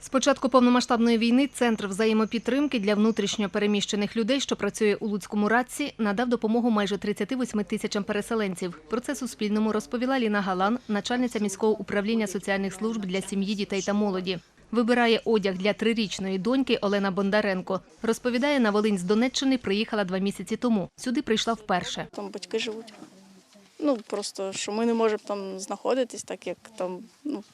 З початку повномасштабної війни Центр взаємопідтримки для внутрішньо переміщених людей, що працює у Луцькому радці, надав допомогу майже 38 тисячам переселенців. Про це Суспільному розповіла Ліна Галан, начальниця міського управління соціальних служб для сім'ї, дітей та молоді. Вибирає одяг для трирічної доньки Олена Бондаренко. Розповідає, на Волинь з Донеччини приїхала два місяці тому. Сюди прийшла вперше. Там батьки живуть. Ну просто що ми не можемо там знаходитись, так як там ну,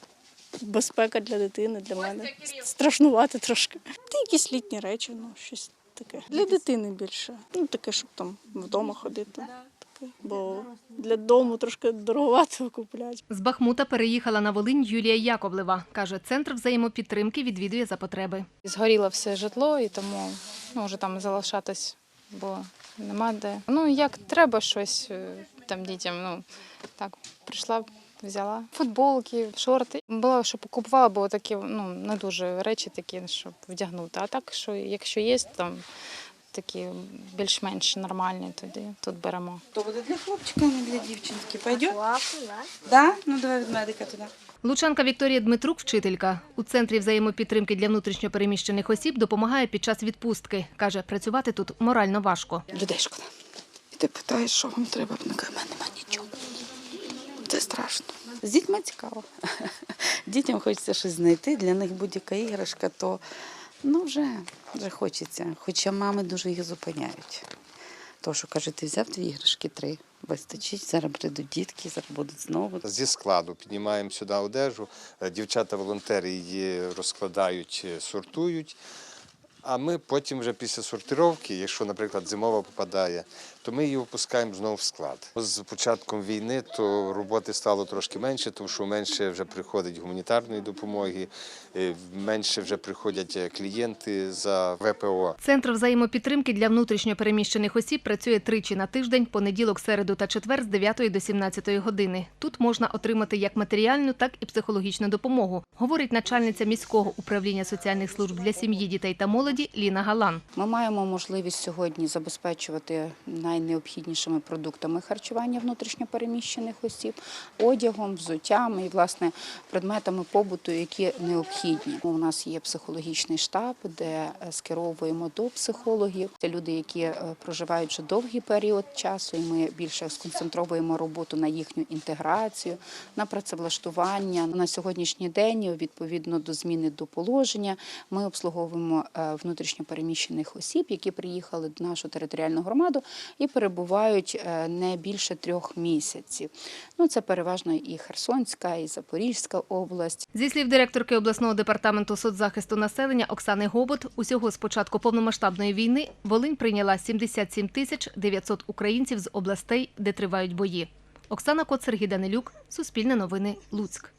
безпека для дитини, для мене. Страшнувати трошки. Та якісь літні речі, ну щось таке. Для дитини більше. Ну таке, щоб там вдома ходити. Бо для дому трошки дороговато купляти. З Бахмута переїхала на Волинь Юлія Яковлева. Каже, центр взаємопідтримки відвідує за потреби. Згоріло все житло, і тому ну, вже там залишатись, бо нема де. Ну, як треба щось е, там дітям. Ну, так, прийшла, взяла футболки, шорти. Було, що покупувала, бо такі ну, не дуже речі такі, щоб вдягнути. А так, що якщо є там такі більш-менш нормальні, тоді тут беремо. То буде для хлопчика, не для дівчинки. Пойдет? Да? Ну давай від медика туди. Лучанка Вікторія Дмитрук, вчителька. У центрі взаємопідтримки для внутрішньо переміщених осіб допомагає під час відпустки. Каже, працювати тут морально важко. Людей шкода. І ти питаєш, що вам треба, вона каже, в мене нема нічого. Це страшно. З дітьми цікаво. Дітям хочеться щось знайти, для них будь-яка іграшка, то ну вже, вже хочеться. Хоча мами дуже їх зупиняють. То, що каже, ти взяв дві іграшки, три. Вистачить, зараз прийдуть дітки, зараз будуть знову. Зі складу піднімаємо сюди одежу, е, дівчата-волонтери її розкладають, е, сортують. А ми потім вже після сортировки, якщо, наприклад, зимова попадає, то ми її опускаємо знову в склад. З початком війни то роботи стало трошки менше, тому що менше вже приходить гуманітарної допомоги, е, менше вже приходять е, клієнти за ВПО. Центр взаємопідтримки для внутрішньо переміщених осіб працює тричі на тиждень, понеділок, середу та четвер з 9 до 17 години. Тут можна отримати як матеріальну, так і психологічну допомогу, говорить начальниця міського управління соціальних служб для сім'ї, дітей та молоді Ліна Галан. Ми маємо можливість сьогодні забезпечувати найнеобхіднішими продуктами харчування внутрішньопереміщених осіб, одягом, взуттям і власне предметами побуту, які необхідні. У нас є психологічний штаб, де е, скеровуємо до психологів. Це люди, які е, проживають вже довгий період часу, і ми більше сконцентровуємо роботу на їхню інтеграцію, на працевлаштування. На сьогоднішній день, відповідно до зміни до положення, ми обслуговуємо е, внутрішньопереміщених осіб, які приїхали до нашу територіальну громаду і перебувають е, не більше трьох місяців. Ну це переважно і Херсонська, і Запорізька область. Зі слів директорки обласного департаменту соцзахисту населення Оксани Гобот, усього з початку повномасштабної війни Волинь прийняла 77 тисяч 900 українців з областей, де тривають бої. Оксана Кот, Данилюк, Суспільне новини, Луцьк.